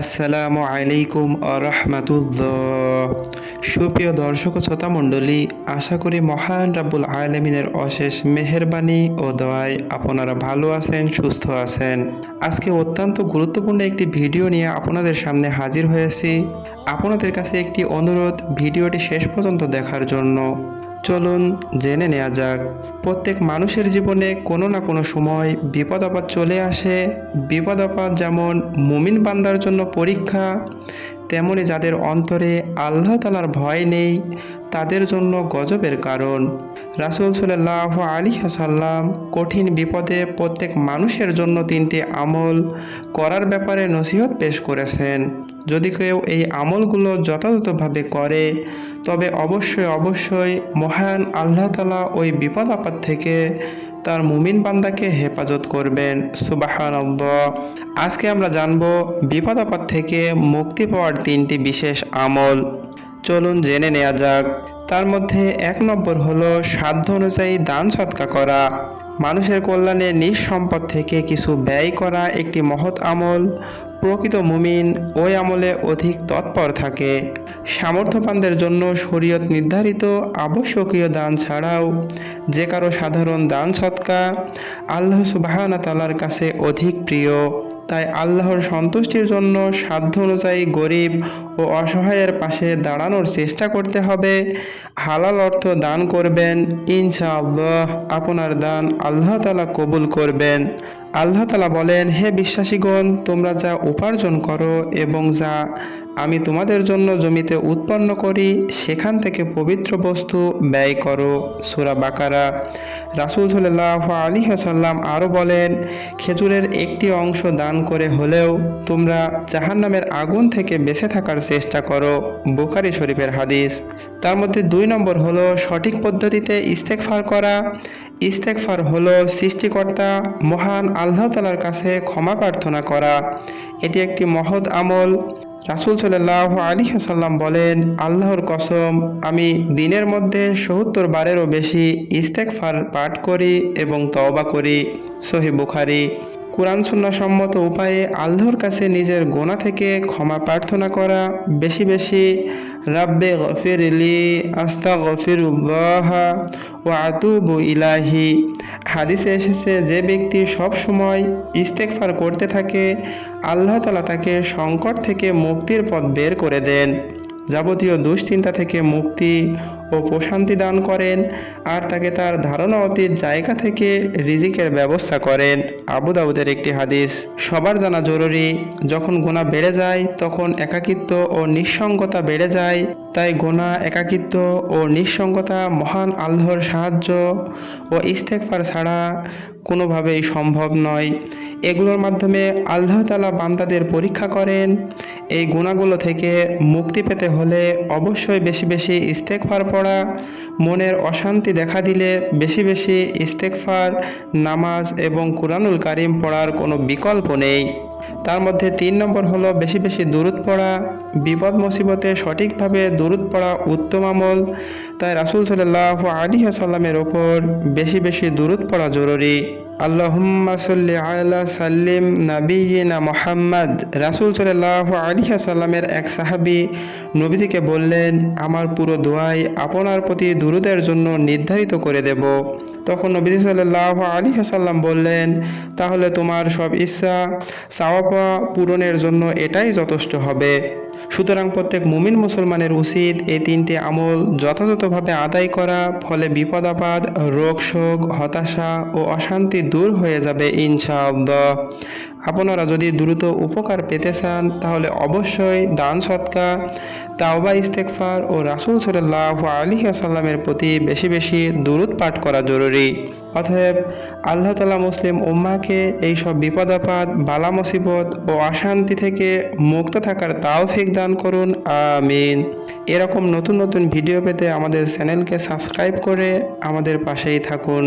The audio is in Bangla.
আসসালামু আলাইকুম আরহামাতুল্লাহ সুপ্রিয় দর্শক শ্রোতা মণ্ডলী, আশা করি মহান রাব্বুল আলমিনের অশেষ মেহেরবানি ও দোয়ায় আপনারা ভালো আছেন, সুস্থ আছেন। আজকে অত্যন্ত গুরুত্বপূর্ণ একটি ভিডিও নিয়ে আপনাদের সামনে হাজির হয়েছি। আপনাদের কাছে একটি অনুরোধ, ভিডিওটি শেষ পর্যন্ত দেখার জন্য। চলুন জেনে নেওয়া যাক। প্রত্যেক মানুষের জীবনে কোনো না কোনো সময় বিপদ আপদ চলে আসে। বিপদ আপদ যেমন মুমিন বান্দার জন্য পরীক্ষা, তেমনি যাদের অন্তরে আল্লাহ তালার ভয় নেই তাদের জন্য গজবের কারণ। রাসুল সাল্লাহ আলী সাল্লাম কঠিন বিপদে প্রত্যেক মানুষের জন্য তিনটি আমল করার ব্যাপারে নসিহত পেশ করেছেন। যদি কেউ এই আমলগুলো যথাযথভাবে করে, তবে অবশ্যই অবশ্যই মহান আল্লাহ তালা ওই বিপদ আপদ থেকে তার মুমিন বান্দাকে হেফাজত করবেন। সুবাহান আজকে আমরা জানব বিপদ আপদ থেকে মুক্তি পাওয়ার তিনটি বিশেষ আমল। চলুন জেনে নেওয়া যাক। তার মধ্যে এক নম্বর হলো সাধ্য অনুযায়ী দান সৎকা করা। মানুষের কল্যাণে নিজ সম্পদ থেকে কিছু ব্যয় করা একটি মহৎ আমল। প্রকৃত মুমিন ওই আমলে অধিক তৎপর থাকে। সামর্থ্যবানদের জন্য শরীয়ত নির্ধারিত আবশ্যকীয় দান ছাড়াও যে কারও সাধারণ দান সৎকা আল্লাহ সুবাহানা তালার কাছে অধিক প্রিয়। তাই আল্লাহর সন্তুষ্টির জন্য সাধ্য অনুযায়ী গরিব ও অসহায়ের পাশে দাঁড়ানোর চেষ্টা করতে হবে। হালাল অর্থ দান করবেন, ইনশাআল্লাহ আপনার দান আল্লাহ তালা কবুল করবেন। আল্লাহ তালা বলেন, হে বিশ্বাসীগণ, তোমরা যা উপার্জন করো এবং যা আমি তোমাদের জন্য জমিতে উৎপন্ন করি, সেখান থেকে পবিত্র বস্তু ব্যয় করো। সুরা বাকারা। রাসুল সাল্লাহ আলী হাসাল্লাম আরও বলেন, খেজুরের একটি অংশ দান করে হলেও তোমরা জাহান্নামের আগুন থেকে বেঁচে থাকার চেষ্টা করো। বুখারি শরীফের হাদিস। তার মধ্যে দুই নম্বর হলো, সঠিক পদ্ধতিতে ইস্তেকফার করা। ইস্তেকফার হলো সৃষ্টিকর্তা মহান আল্লাহ তালার কাছে ক্ষমা প্রার্থনা করা। এটি একটি মহৎ আমল। রাসুল সাল্লাহ আলী সাল্লাম বলেন, আল্লাহর কসম, আমি দিনের মধ্যে সত্তর বারেরও বেশি ইস্তেকফার পাঠ করি এবং তওবা করি। সহি বুখারি। কোরআন সম্মত উপায়ে আল্লাহর কাছে নিজের গোনা থেকে ক্ষমা প্রার্থনা করা। বেশি বেশি, রাব্বে গফির ইলি আস্তা গফিরুল্লাহ ও আতুবু ইলাহি হাদিসে এসেছে, যে ব্যক্তি সব সময় ইস্তেকফার করতে থাকে, আল্লাহ তালা তাকে সংকট থেকে মুক্তির পথ বের করে দেন। যাবতীয় দুশ্চিন্তা থেকে মুক্তি ও প্রশান্তি দান করেন আর তাকে তার ধারণা অতীত জায়গা থেকে রিজিকের ব্যবস্থা করেন। আবু দাউদের একটি হাদিস, সবার জানা জরুরি, যখন গোনা বেড়ে যায় তখন একাকিত্ব ও নিঃসঙ্গতা বেড়ে যায়, তাই গোনা একাকিত্ব ও নিঃসঙ্গতা মহান আল্লাহর সাহায্য ও ইস্তেকফার ছাড়া কোনোভাবেই সম্ভব নয়। এগুলোর মাধ্যমে আল্লাহ তালা বান্দাদের পরীক্ষা করেন। এই গুণাগুলো থেকে মুক্তি পেতে হলে অবশ্যই বেশি বেশি ইস্তেকফার পড়া, মনের অশান্তি দেখা দিলে বেশি বেশি ইস্তেকফার নামাজ এবং কুরআনুল কারিম পড়ার কোনো বিকল্প নেই। তার মধ্যে তিন নম্বর হলো বেশি বেশি দূরত পড়া, বিপদ মুসিবতে সঠিকভাবে দূরত পড়া উত্তম আমল। তাই রাসুল সাল্লাহ আলী সাল্লামের ওপর বেশি বেশি দূরত পড়া জরুরি। আল্লাহুম্মা সাল্লি আলা সাল্লিম নাবিয়িনা মোহাম্মদ। রাসুল সাল্লাহ আলী সাল্লামের এক সাহাবি নবীজিকে বললেন, আমার পুরো দোয়াই আপনার প্রতি দুরুদের জন্য নির্ধারিত করে দেব। তখন নবীজি সাল্লাহ আলী সাল্লাম বললেন, তাহলে তোমার সব ইচ্ছা চাওয়া পূরণের জন্য এটাই যথেষ্ট হবে। সুতরাং প্রত্যেক মুমিন মুসলমানের উচিত এই তিনটি আমল যথাযথভাবে আদায় করা, ফলে বিপদ আপদ রোগ শোক, হতাশা ও অশান্তি দূর হয়ে যাবে ইনশাআল্লাহ। আপনারা যদি দ্রুত উপকার পেতে চান, তাহলে অবশ্যই দান সৎকা তাওবা ইস্তেকফার ও রাসুল সাল্লাহ আলী আসাল্লামের প্রতি বেশি বেশি দূরত পাঠ করা জরুরি। অতএব আল্লাহ তালা মুসলিম উম্মাকে এইসব বিপদ, আপদ, বালা, মুসিবত ও অশান্তি থেকে মুক্ত থাকার তাওফিক দান করুন। আমিন। এরকম নতুন নতুন ভিডিও পেতে আমাদের চ্যানেলকে সাবস্ক্রাইব করে আমাদের পাশেই থাকুন।